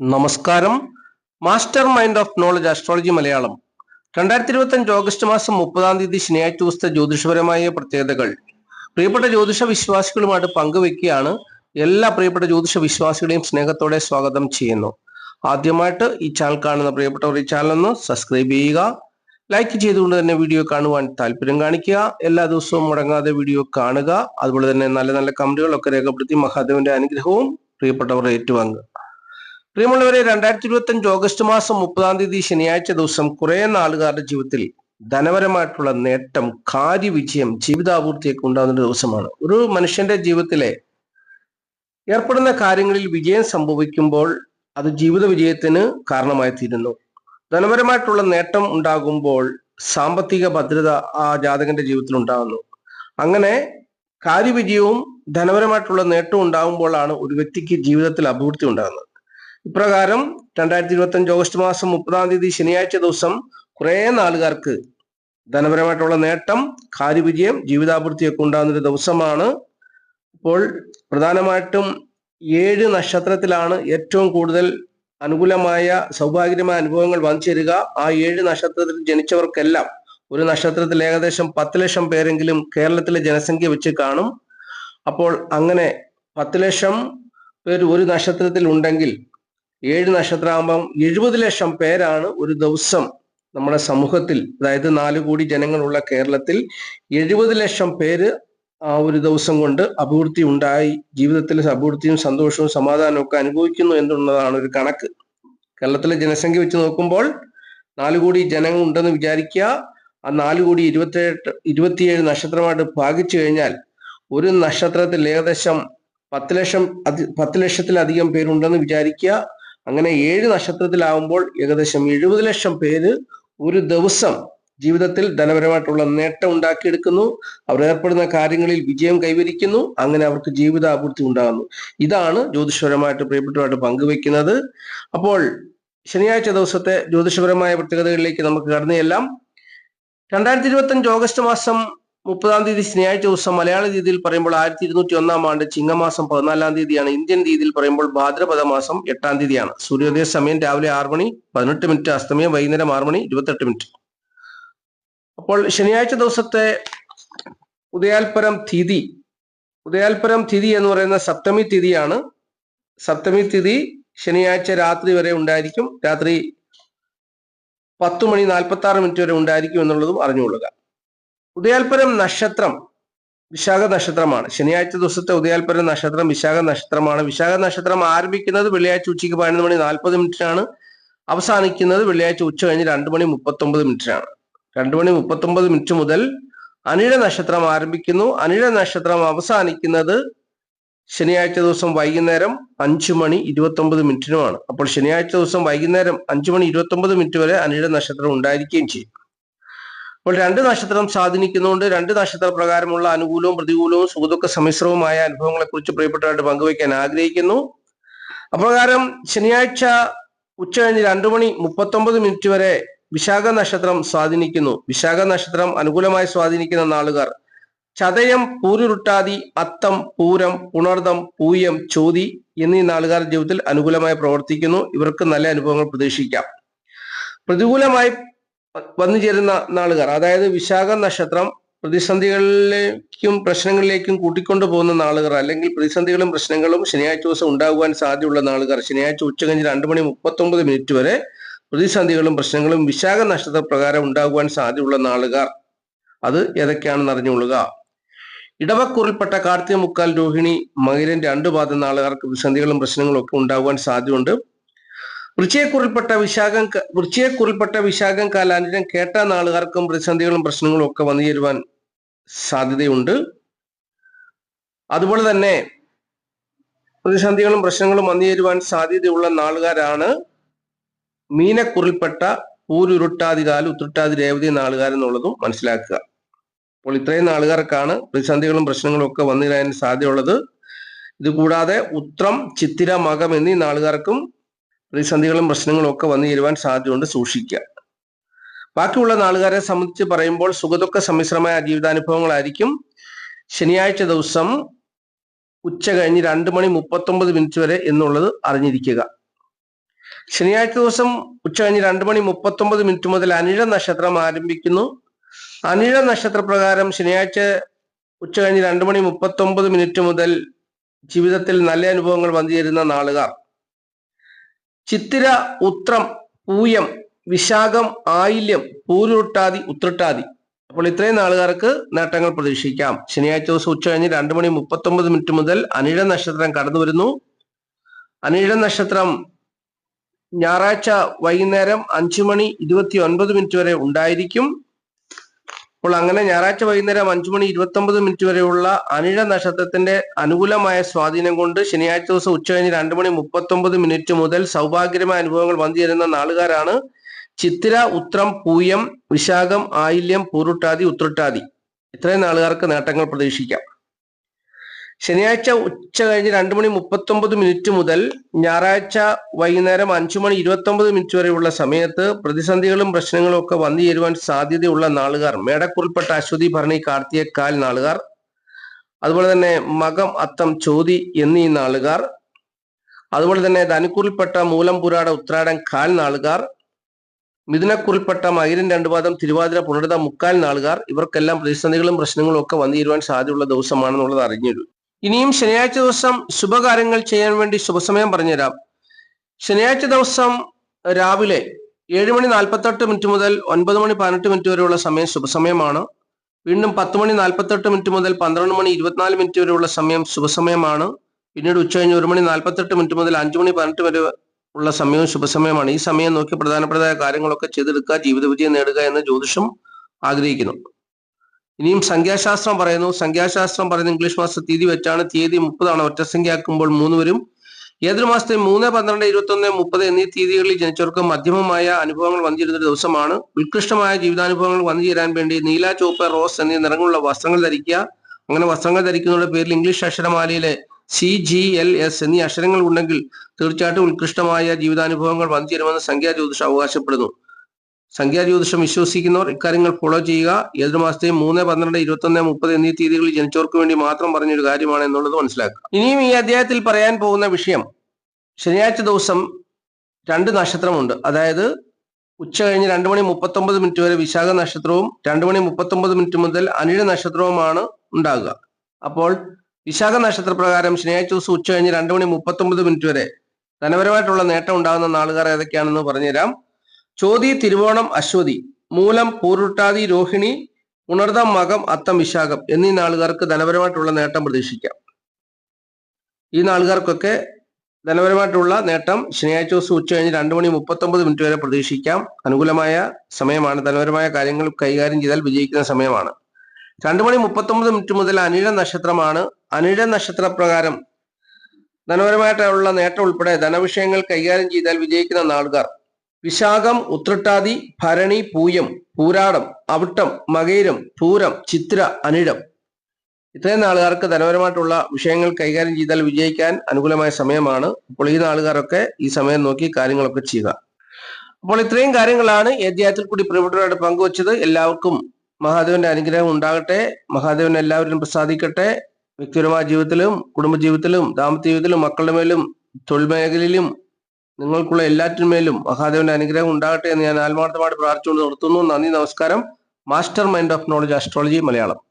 നമസ്കാരം. Master mind of knowledge astrology Malayalam. രണ്ടായിരത്തി ഇരുപത്തി അഞ്ച് ഓഗസ്റ്റ് മാസം മുപ്പതാം തീയതി ശനിയാഴ്ച ദിവസത്തെ ജ്യോതിഷപരമായ പ്രത്യേകതകൾ. പ്രിയപ്പെട്ട ജ്യോതിഷ വിശ്വാസികളുമായിട്ട് പങ്കുവെക്കുകയാണ് എല്ലാ പ്രിയപ്പെട്ട ജ്യോതിഷ വിശ്വാസികളെയും സ്നേഹത്തോടെ സ്വാഗതം ചെയ്യുന്നു. ആദ്യമായിട്ട് ഈ ചാനൽ കാണുന്ന പ്രിയപ്പെട്ടവർ ഈ ചാനൽ ഒന്ന് സബ്സ്ക്രൈബ് ചെയ്യുക ലൈക്ക് ചെയ്തുകൊണ്ട് തന്നെ വീഡിയോ കാണുവാൻ താല്പര്യം കാണിക്കുക എല്ലാ ദിവസവും മുടങ്ങാതെ വീഡിയോ കാണുക അതുപോലെ തന്നെ നല്ല നല്ല കമന്റുകളൊക്കെ രേഖപ്പെടുത്തി മഹാദേവന്റെ അനുഗ്രഹവും പ്രിയപ്പെട്ടവർ ഏറ്റുവാങ്ങുക. പ്രിയമുള്ളവരെ രണ്ടായിരത്തി ഇരുപത്തി അഞ്ച് ഓഗസ്റ്റ് മാസം മുപ്പതാം തീയതി ശനിയാഴ്ച ദിവസം കുറെ നാളുകാരുടെ ജീവിതത്തിൽ ധനപരമായിട്ടുള്ള നേട്ടം കാര്യവിജയം ജീവിതാപൂർത്തിയൊക്കെ ഉണ്ടാകുന്ന ദിവസമാണ്. ഒരു മനുഷ്യന്റെ ജീവിതത്തിലെ ഏർപ്പെടുന്ന കാര്യങ്ങളിൽ വിജയം സംഭവിക്കുമ്പോൾ അത് ജീവിത വിജയത്തിന് കാരണമായി തീരുന്നു. ധനപരമായിട്ടുള്ള നേട്ടം ഉണ്ടാകുമ്പോൾ സാമ്പത്തിക ഭദ്രത ആ ജാതകന്റെ ജീവിതത്തിൽ ഉണ്ടാകുന്നു. അങ്ങനെ കാര്യവിജയവും ധനപരമായിട്ടുള്ള നേട്ടവും ഉണ്ടാകുമ്പോഴാണ് ഒരു വ്യക്തിക്ക് ജീവിതത്തിൽ അഭിവൃദ്ധി ഉണ്ടാകുന്നത്. ഇപ്രകാരം രണ്ടായിരത്തി ഇരുപത്തി അഞ്ച് ഓഗസ്റ്റ് മാസം മുപ്പതാം തീയതി ശനിയാഴ്ച ദിവസം കുറെ നാളുകാർക്ക് ധനപരമായിട്ടുള്ള നേട്ടം കാര്യവിജയം ജീവിതാഭിവൃദ്ധിയൊക്കെ ഉണ്ടാകുന്നൊരു ദിവസമാണ്. ഇപ്പോൾ പ്രധാനമായിട്ടും ഏഴ് നക്ഷത്രത്തിലാണ് ഏറ്റവും കൂടുതൽ അനുകൂലമായ സൗഭാഗ്യമായ അനുഭവങ്ങൾ വന്നു ചേരുക. ആ ഏഴ് നക്ഷത്രത്തിൽ ജനിച്ചവർക്കെല്ലാം ഒരു നക്ഷത്രത്തിൽ ഏകദേശം പത്ത് ലക്ഷം പേരെങ്കിലും കേരളത്തിലെ ജനസംഖ്യ വെച്ച് കാണും. അപ്പോൾ അങ്ങനെ പത്ത് ലക്ഷം പേര് ഒരു നക്ഷത്രത്തിൽ ഉണ്ടെങ്കിൽ ഏഴ് നക്ഷത്രമാകുമ്പം എഴുപത് ലക്ഷം പേരാണ് ഒരു ദിവസം നമ്മുടെ സമൂഹത്തിൽ അതായത് നാല് കോടി ജനങ്ങളുള്ള കേരളത്തിൽ എഴുപത് ലക്ഷം പേര് ആ ഒരു ദിവസം കൊണ്ട് അഭിവൃദ്ധി ഉണ്ടായി. ജീവിതത്തിൽ അഭിവൃദ്ധിയും സന്തോഷവും സമാധാനവും ഒക്കെ അനുഭവിക്കുന്നു എന്നുള്ളതാണ് ഒരു കണക്ക്. കേരളത്തിലെ ജനസംഖ്യ വെച്ച് നോക്കുമ്പോൾ നാല് കോടി ജനങ്ങൾ ഉണ്ടെന്ന് വിചാരിക്കുക. ആ നാല് കോടി ഇരുപത്തിയെട്ട് ഇരുപത്തിയേഴ് നക്ഷത്രമായിട്ട് ഭാഗിച്ചു കഴിഞ്ഞാൽ ഒരു നക്ഷത്രത്തിൽ ഏകദേശം പത്ത് ലക്ഷം അതി പത്ത് ലക്ഷത്തിലധികം പേരുണ്ടെന്ന് വിചാരിക്കുക. അങ്ങനെ ഏഴ് നക്ഷത്രത്തിലാവുമ്പോൾ ഏകദേശം എഴുപത് ലക്ഷം പേര് ഒരു ദിവസം ജീവിതത്തിൽ ധനപരമായിട്ടുള്ള നേട്ടം ഉണ്ടാക്കിയെടുക്കുന്നു. അവർ ഏർപ്പെടുന്ന കാര്യങ്ങളിൽ വിജയം കൈവരിക്കുന്നു. അങ്ങനെ അവർക്ക് ജീവിത അഭിവൃദ്ധി ഉണ്ടാകുന്നു. ഇതാണ് ജ്യോതിഷപരമായിട്ട് പ്രിയപ്പെട്ടവരായിട്ട് പങ്കുവെക്കുന്നത് അപ്പോൾ ശനിയാഴ്ച ദിവസത്തെ ജ്യോതിഷപരമായ പ്രത്യേകതകളിലേക്ക് നമുക്ക് കടന്നു ചെല്ലാം. രണ്ടായിരത്തി ഇരുപത്തി അഞ്ച് ഓഗസ്റ്റ് മാസം മുപ്പതാം തീയതി ശനിയാഴ്ച ദിവസം മലയാള രീതിയിൽ പറയുമ്പോൾ ആയിരത്തി ഇരുന്നൂറ്റി ഒന്നാം ആണ്ട് ചിങ്ങമാസം പതിനാലാം തീയതിയാണ് ഇന്ത്യൻ രീതിയിൽ പറയുമ്പോൾ ഭാദ്രപദ മാസം എട്ടാം തീയതിയാണ്. സൂര്യോദയ സമയം രാവിലെ ആറ് മണി പതിനെട്ട് മിനിറ്റ് അസ്തമയം വൈകുന്നേരം ആറ് മണി ഇരുപത്തെട്ട് മിനിറ്റ്. അപ്പോൾ ശനിയാഴ്ച ദിവസത്തെ ഉദയാൽപരം തിഥി ഉദയാൽപരം തിഥി എന്ന് പറയുന്ന സപ്തമി തിഥിയാണ്. സപ്തമി തിഥി ശനിയാഴ്ച രാത്രി വരെ ഉണ്ടായിരിക്കും. രാത്രി പത്തു മണി നാൽപ്പത്തി ആറ് മിനിറ്റ് വരെ ഉണ്ടായിരിക്കും എന്നുള്ളതും അറിഞ്ഞുകൊള്ളുക. ഉദയാൽപരം നക്ഷത്രം വിശാഖ നക്ഷത്രമാണ്. ശനിയാഴ്ച ദിവസത്തെ ഉദയാൽപരം നക്ഷത്രം വിശാഖ നക്ഷത്രമാണ്. വിശാഖ നക്ഷത്രം ആരംഭിക്കുന്നത് വെള്ളിയാഴ്ച ഉച്ചയ്ക്ക് പതിനൊന്ന് മണി നാൽപ്പത് മിനിറ്റിനാണ്. അവസാനിക്കുന്നത് വെള്ളിയാഴ്ച ഉച്ച കഴിഞ്ഞ് രണ്ട് മണി മുപ്പത്തൊമ്പത് മിനിറ്റിനാണ്. രണ്ട് മണി മുപ്പത്തൊമ്പത് മിനിറ്റ് മുതൽ അനിഴ നക്ഷത്രം ആരംഭിക്കുന്നു. അനിഴ നക്ഷത്രം അവസാനിക്കുന്നത് ശനിയാഴ്ച ദിവസം വൈകുന്നേരം അഞ്ചു മണി ഇരുപത്തൊമ്പത് മിനിറ്റിനുമാണ്. അപ്പോൾ ശനിയാഴ്ച ദിവസം വൈകുന്നേരം അഞ്ചു മണി ഇരുപത്തൊമ്പത് മിനിറ്റ് വരെ അനിഴ നക്ഷത്രം ഉണ്ടായിരിക്കുകയും ചെയ്യും. അപ്പോൾ രണ്ട് നക്ഷത്രം സ്വാധീനിക്കുന്നതുകൊണ്ട് രണ്ട് നക്ഷത്ര പ്രകാരമുള്ള അനുകൂലവും പ്രതികൂലവും സുഖദുഃഖ സമ്മിശ്രവുമായ അനുഭവങ്ങളെ കുറിച്ച് പ്രിയപ്പെട്ടതായിട്ട് പങ്കുവയ്ക്കാൻ ആഗ്രഹിക്കുന്നു. അപ്രകാരം ശനിയാഴ്ച ഉച്ച കഴിഞ്ഞ് രണ്ടു മണി മുപ്പത്തൊമ്പത് മിനിറ്റ് വരെ വിശാഖ നക്ഷത്രം സ്വാധീനിക്കുന്നു. വിശാഖ നക്ഷത്രം അനുകൂലമായി സ്വാധീനിക്കുന്ന നാളുകാർ ചതയം പൂരുരുട്ടാതി അത്തം പൂരം പുണർദം പൂയം ചോതി എന്നീ നാളുകാർ ജീവിതത്തിൽ അനുകൂലമായി പ്രവർത്തിക്കുന്നു. ഇവർക്ക് നല്ല അനുഭവങ്ങൾ പ്രതീക്ഷിക്കാം. പ്രതികൂലമായി വന്നു ചേരുന്ന നാളുകാർ അതായത് വിശാഖ നക്ഷത്രം പ്രതിസന്ധികളിലേക്കും പ്രശ്നങ്ങളിലേക്കും കൂട്ടിക്കൊണ്ടു പോകുന്ന നാളുകാർ അല്ലെങ്കിൽ പ്രതിസന്ധികളും പ്രശ്നങ്ങളും ശനിയാഴ്ച ദിവസം ഉണ്ടാകുവാൻ സാധ്യതയുള്ള നാളുകാർ ശനിയാഴ്ച ഉച്ച കഴിഞ്ഞ് രണ്ട് മണി മുപ്പത്തൊമ്പത് മിനിറ്റ് വരെ പ്രതിസന്ധികളും പ്രശ്നങ്ങളും വിശാഖ നക്ഷത്ര പ്രകാരം ഉണ്ടാകുവാൻ സാധ്യതയുള്ള നാളുകാർ. അത് ഏതൊക്കെയാണെന്ന് അറിഞ്ഞുകൊള്ളുക. ഇടവക്കൂറിൽപ്പെട്ട കാർത്തിക മുക്കാൽ രോഹിണി മകിരൻ രണ്ടു പാദം നാളുകാർക്ക് പ്രതിസന്ധികളും പ്രശ്നങ്ങളും ഒക്കെ ഉണ്ടാകുവാൻ സാധ്യതയുണ്ട്. വൃശ്ചയക്കുറിൽപ്പെട്ട വിശാഖം വൃശ്ചയക്കുറിൽപ്പെട്ട വിശാഖം കാലാനുജം കേട്ട നാളുകാർക്കും പ്രതിസന്ധികളും പ്രശ്നങ്ങളും ഒക്കെ വന്നു ചേരുവാൻ സാധ്യതയുണ്ട്. അതുപോലെ തന്നെ പ്രതിസന്ധികളും പ്രശ്നങ്ങളും വന്നു ചേരുവാൻ സാധ്യതയുള്ള നാളുകാരാണ് മീനക്കുറിൽപ്പെട്ട പൂരുരുട്ടാതികാൽ ഉത്രട്ടാതി രേവതി നാളുകാരെന്നുള്ളതും മനസ്സിലാക്കുക. അപ്പോൾ ഇത്രയും നാളുകാർക്കാണ് പ്രതിസന്ധികളും പ്രശ്നങ്ങളും ഒക്കെ വന്നു ചേരാൻ സാധ്യതയുള്ളത്. ഇതുകൂടാതെ ഉത്രം ചിത്തിര മകം എന്നീ നാളുകാർക്കും പ്രതിസന്ധികളും പ്രശ്നങ്ങളും ഒക്കെ വന്നു ചേരുവാൻ സാധ്യതയുണ്ട് സൂക്ഷിക്കുക. ബാക്കിയുള്ള നാളുകാരെ സംബന്ധിച്ച് പറയുമ്പോൾ സുഖദുഃഖ സമ്മിശ്രമായ ജീവിതാനുഭവങ്ങളായിരിക്കും. ശനിയാഴ്ച ദിവസം ഉച്ച കഴിഞ്ഞ് രണ്ട് മണി മുപ്പത്തൊമ്പത് മിനിറ്റ് വരെ എന്നുള്ളത് അറിഞ്ഞിരിക്കുക. ശനിയാഴ്ച ദിവസം ഉച്ച കഴിഞ്ഞ് രണ്ട് മണി മുപ്പത്തൊമ്പത് മിനിറ്റ് മുതൽ അനിഴ നക്ഷത്രം ആരംഭിക്കുന്നു. അനിഴ നക്ഷത്ര പ്രകാരം ശനിയാഴ്ച ഉച്ചകഴിഞ്ഞ് രണ്ട് മണി മുപ്പത്തൊമ്പത് മിനിറ്റ് മുതൽ ജീവിതത്തിൽ നല്ല അനുഭവങ്ങൾ വന്നു ചേരുന്ന നാളുകാർ. ചിത്തിര ഉത്രം പൂയം വിശാഖം ആയില്യം പൂരുട്ടാതി ഉത്രട്ടാതി. അപ്പോൾ ഇത്രയും നാളുകാർക്ക് നേട്ടങ്ങൾ പ്രതീക്ഷിക്കാം. ശനിയാഴ്ച ദിവസം ഉച്ച കഴിഞ്ഞ് രണ്ട് മണി മുപ്പത്തൊമ്പത് മിനിറ്റ് മുതൽ അനിഴ നക്ഷത്രം കടന്നു വരുന്നു. അനിഴ നക്ഷത്രം ഞായറാഴ്ച വൈകുന്നേരം അഞ്ചു മണി ഇരുപത്തി ഒൻപത് മിനിറ്റ് വരെ ഉണ്ടായിരിക്കും. അപ്പോൾ അങ്ങനെ ഞായറാഴ്ച വൈകുന്നേരം അഞ്ചു മണി ഇരുപത്തി ഒമ്പത് മിനിറ്റ് വരെയുള്ള അനിഴ നക്ഷത്രത്തിന്റെ അനുകൂലമായ സ്വാധീനം കൊണ്ട് ശനിയാഴ്ച ദിവസം ഉച്ച കഴിഞ്ഞ് രണ്ടു മണി മുപ്പത്തി ഒമ്പത് മിനിറ്റ് മുതൽ സൗഭാഗ്യമായ അനുഭവങ്ങൾ വന്നു തരുന്ന നാളുകാരാണ്. ചിത്തിര ഉത്രം പൂയം വിശാഖം ആയില്യം പൂരുട്ടാതി ഉത്രട്ടാതി. ഇത്രയും നാളുകാർക്ക് നേട്ടങ്ങൾ പ്രതീക്ഷിക്കാം. ശനിയാഴ്ച ഉച്ച കഴിഞ്ഞ് രണ്ട് മണി മുപ്പത്തൊമ്പത് മിനിറ്റ് മുതൽ ഞായറാഴ്ച വൈകുന്നേരം അഞ്ചു മണി ഇരുപത്തൊമ്പത് മിനിറ്റ് വരെയുള്ള സമയത്ത് പ്രതിസന്ധികളും പ്രശ്നങ്ങളും ഒക്കെ വന്നു ചേരുവാൻ സാധ്യതയുള്ള നാളുകാർ മേടക്കുറിൽപ്പെട്ട അശ്വതി ഭരണി കാർത്തിക കാൽ നാളുകാർ അതുപോലെ തന്നെ മകം അത്തം ചോതി എന്നീ നാളുകാർ അതുപോലെ തന്നെ ധനുക്കുറിൽപ്പെട്ട മൂലം പുരാട ഉത്രാടം കാൽ നാളുകാർ മിഥുനക്കുറിൽപ്പെട്ട മകരൻ രണ്ടുപാദം തിരുവാതിര പുണർത മുക്കാൽ നാളുകാർ ഇവർക്കെല്ലാം പ്രതിസന്ധികളും പ്രശ്നങ്ങളും ഒക്കെ വന്നു ചേരുവാൻ സാധ്യതയുള്ള ദിവസമാണെന്നുള്ളത് അറിഞ്ഞൊരു ഇനിയും ശനിയാഴ്ച ദിവസം ശുഭകാര്യങ്ങൾ ചെയ്യാൻ വേണ്ടി ശുഭസമയം പറഞ്ഞുതരാം. ശനിയാഴ്ച ദിവസം രാവിലെ ഏഴ് മണി നാൽപ്പത്തെട്ട് മിനിറ്റ് മുതൽ ഒൻപത് മണി പതിനെട്ട് മിനിറ്റ് വരെയുള്ള സമയം ശുഭസമയമാണ്. വീണ്ടും പത്ത് മണി നാൽപ്പത്തെട്ട് മിനിറ്റ് മുതൽ പന്ത്രണ്ട് മണി ഇരുപത്തിനാല് മിനിറ്റ് വരെയുള്ള സമയം ശുഭസമയമാണ്. പിന്നീട് ഉച്ചകഴിഞ്ഞ് ഒരു മണി നാൽപ്പത്തെട്ട് മിനിറ്റ് മുതൽ അഞ്ചു മണി പതിനെട്ട് വരെ ഉള്ള സമയവും ശുഭസമയമാണ്. ഈ സമയം നോക്കി പ്രധാനപ്പെട്ടതായ കാര്യങ്ങളൊക്കെ ചെയ്തെടുക്കുക ജീവിത വിജയം നേടുക എന്ന് ജ്യോതിഷം ആഗ്രഹിക്കുന്നു. ഇനിയും സംഖ്യാശാസ്ത്രം പറയുന്നു. സംഖ്യാശാസ്ത്രം പറയുന്ന ഇംഗ്ലീഷ് മാസ തീയതി വെച്ചാണ് തീയതി മുപ്പതാണ്. ഒറ്റസംഖ്യയാക്കുമ്പോൾ മൂന്ന് വരും ഏതൊരു മാസത്തെ മൂന്ന് പന്ത്രണ്ട് ഇരുപത്തി ഒന്ന് മുപ്പത് എന്നീ തീയതികളിൽ ജനിച്ചവർക്ക് മധ്യമമായ അനുഭവങ്ങൾ വന്നിരുന്ന ഒരു ദിവസമാണ്. ഉത്കൃഷ്ടമായ ജീവിതാനുഭവങ്ങൾ വന്നു ചേരാൻ വേണ്ടി നീല ചുവപ്പ് റോസ് എന്നീ നിറങ്ങളുള്ള വസ്ത്രങ്ങൾ ധരിക്കുക. അങ്ങനെ വസ്ത്രങ്ങൾ ധരിക്കുന്നതിന്റെ പേരിൽ ഇംഗ്ലീഷ് അക്ഷരമാലയിലെ സി ജി എൽ എസ് എന്നീ അക്ഷരങ്ങൾ ഉണ്ടെങ്കിൽ തീർച്ചയായിട്ടും ഉത്കൃഷ്ടമായ ജീവിതാനുഭവങ്ങൾ വന്നു ചേരുമെന്ന് സംഖ്യാ ജ്യോതിഷം അവകാശപ്പെടുന്നു. സംഖ്യാ ജ്യോതിഷം വിശ്വസിക്കുന്നവർ ഇക്കാര്യങ്ങൾ ഫോളോ ചെയ്യുക. ഏതൊരു മാസത്തെയും മൂന്ന് പന്ത്രണ്ട് ഇരുപത്തി ഒന്ന് മുപ്പത് എന്നീ തീയതികളിൽ ജനിച്ചവർക്ക് വേണ്ടി മാത്രം പറഞ്ഞൊരു കാര്യമാണ് എന്നുള്ളത് മനസ്സിലാക്കുക. ഇനിയും ഈ അധ്യായത്തിൽ പറയാൻ പോകുന്ന വിഷയം ശനിയാഴ്ച ദിവസം രണ്ട് നക്ഷത്രമുണ്ട്. അതായത് ഉച്ച കഴിഞ്ഞ് രണ്ട് മണി മുപ്പത്തൊമ്പത് മിനിറ്റ് വരെ വിശാഖ നക്ഷത്രവും രണ്ട് മണി മുപ്പത്തൊമ്പത് മിനിറ്റ് മുതൽ അനിഴ നക്ഷത്രവുമാണ് ഉണ്ടാകുക. അപ്പോൾ വിശാഖ നക്ഷത്ര പ്രകാരം ശനിയാഴ്ച ദിവസം ഉച്ച കഴിഞ്ഞ് രണ്ട് മണി മുപ്പത്തൊമ്പത് മിനിറ്റ് വരെ ധനപരമായിട്ടുള്ള നേട്ടം ഉണ്ടാകുന്ന നാളുകാർ ഏതൊക്കെയാണെന്ന് പറഞ്ഞുതരാം. ചോതി തിരുവോണം അശ്വതി മൂലം പൂരുട്ടാതി രോഹിണി ഉണർദം മകം അത്തം വിശാഖം എന്നീ നാളുകാർക്ക് ധനപരമായിട്ടുള്ള നേട്ടം പ്രതീക്ഷിക്കാം. ഈ നാളുകാർക്കൊക്കെ ധനപരമായിട്ടുള്ള നേട്ടം ശനിയാഴ്ച ദിവസം ഉച്ച കഴിഞ്ഞ് രണ്ട് മണി മുപ്പത്തൊമ്പത് മിനിറ്റ് വരെ പ്രതീക്ഷിക്കാം. അനുകൂലമായ സമയമാണ്. ധനപരമായ കാര്യങ്ങൾ കൈകാര്യം ചെയ്താൽ വിജയിക്കുന്ന സമയമാണ്. രണ്ട് മണി മുപ്പത്തൊമ്പത് മിനിറ്റ് മുതൽ അനിഴ നക്ഷത്രമാണ്. അനിഴ നക്ഷത്ര പ്രകാരം ധനപരമായിട്ടുള്ള നേട്ടം ഉൾപ്പെടെ ധനവിഷയങ്ങൾ കൈകാര്യം ചെയ്താൽ വിജയിക്കുന്ന നാളുകാർ വിശാഖം ഉത്രട്ടാതി ഭരണി പൂയം പൂരാടം അവിട്ടം മകയിരം പൂരം ചിത്ര അനിഴം. ഇത്രയും നാളുകാർക്ക് ധനപരമായിട്ടുള്ള വിഷയങ്ങൾ കൈകാര്യം ചെയ്താൽ വിജയിക്കാൻ അനുകൂലമായ സമയമാണ്. അപ്പോൾ ഈ നാളുകാരൊക്കെ ഈ സമയം നോക്കി കാര്യങ്ങളൊക്കെ ചെയ്യുക. അപ്പോൾ ഇത്രയും കാര്യങ്ങളാണ് ഈ അധ്യായത്തിൽ കൂടി പ്രിയപ്പെട്ടവരായിട്ട് പങ്കുവച്ചത്. എല്ലാവർക്കും മഹാദേവന്റെ അനുഗ്രഹം ഉണ്ടാകട്ടെ. മഹാദേവൻ എല്ലാവരും പ്രസാദിക്കട്ടെ. വ്യക്തിപരമായ ജീവിതത്തിലും കുടുംബജീവിതത്തിലും ദാമ്പത്യ ജീവിതത്തിലും മക്കളുടെ മേലും തൊഴിൽ മേഖലയിലും നിങ്ങൾക്കുള്ള എല്ലാറ്റിന്മേലും മഹാദേവന്റെ അനുഗ്രഹം ഉണ്ടാകട്ടെ എന്ന് ഞാൻ ആത്മാർത്ഥമായിട്ട് പ്രാർത്ഥിച്ചുകൊണ്ട് നിർത്തുന്നു. നന്ദി നമസ്കാരം. Master mind of knowledge astrology Malayalam.